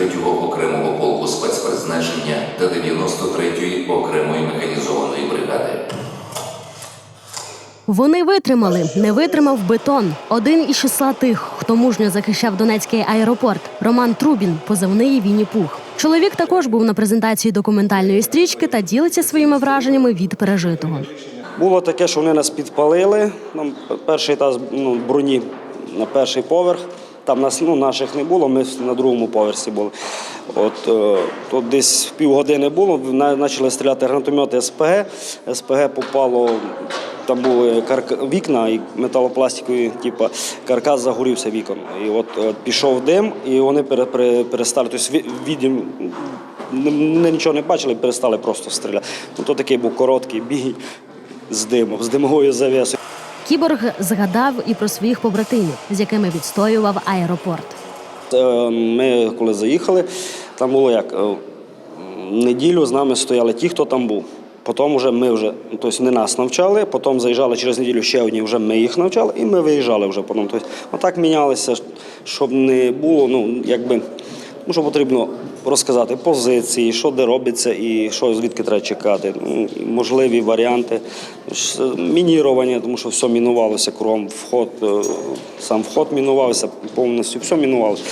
73-го окремого полку спецпризначення та 93-ї окремої механізованої бригади. Вони витримали, не витримав бетон. Один із числа тих, хто мужньо захищав Донецький аеропорт. Роман Трубін, позивний Вінні Пух. Чоловік також був на презентації документальної стрічки та ділиться своїми враженнями від пережитого. Було таке, що вони нас підпалили. Нам перший етаж ну, броні на перший поверх. Там нас ну, наших не було, ми на другому поверсі були. От е, тут десь півгодини було, почали стріляти гранатомети СПГ. СПГ попало, там були вікна і металопластикові, типу, каркас загорівся вікон. І от е, пішов дим, і вони пере, пере, перестали. Тобто, відім, не- нічого не бачили, перестали просто стріляти. Ну, то такий був короткий бій з димом, з димовою завісою. Кіборг згадав і про своїх побратимів, з якими відстоював аеропорт. Е, Ми коли заїхали, там було як е, неділю з нами стояли ті, хто там був. Потім вже ми вже, тобто не нас навчали, потім заїжджали через неділю ще одні, вже ми їх навчали, і ми виїжджали вже потім. Тобто, отак мінялися, щоб не було, ну, якби, ну, що потрібно розказати позиції, що де робиться і що звідки треба чекати. Ну, можливі варіанти. Мінірування, тому що все мінувалося кругом вход, е, сам вход мінувався повністю, все мінувалося.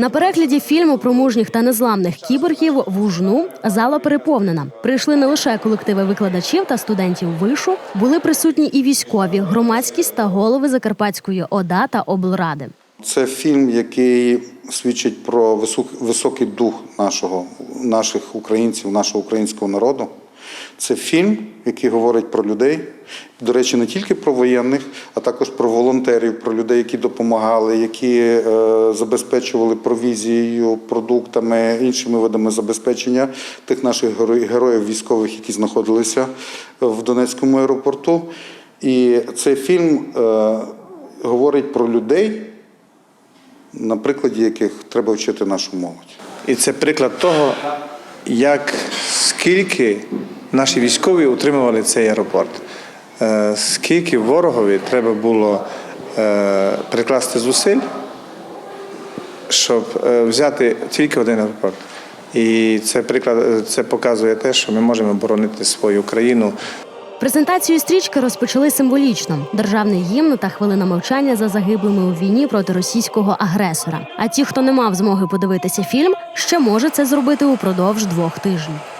На перегляді фільму про мужніх та незламних кіборгів в Ужну зала переповнена. Прийшли не лише колективи викладачів та студентів вишу, були присутні і військові, громадськість та голови Закарпатської ОДА та облради. Це фільм, який свідчить про високий дух нашого, наших українців, нашого українського народу. Це фільм, який говорить про людей. До речі, не тільки про воєнних, а також про волонтерів, про людей, які допомагали, які е, забезпечували провізією, продуктами, іншими видами забезпечення тих наших героїв військових, які знаходилися в Донецькому аеропорту. І цей фільм е, говорить про людей, на прикладі яких треба вчити нашу молодь. І це приклад того, як скільки наші військові утримували цей аеропорт, Е, скільки ворогові треба було е, прикласти зусиль, щоб е, взяти тільки один аеропорт. І це приклад, це показує те, що ми можемо боронити свою країну Презентацію стрічки розпочали символічно: державний гімн та хвилина мовчання за загиблими у війні проти російського агресора. А ті, хто не мав змоги подивитися фільм, ще може це зробити упродовж двох тижнів.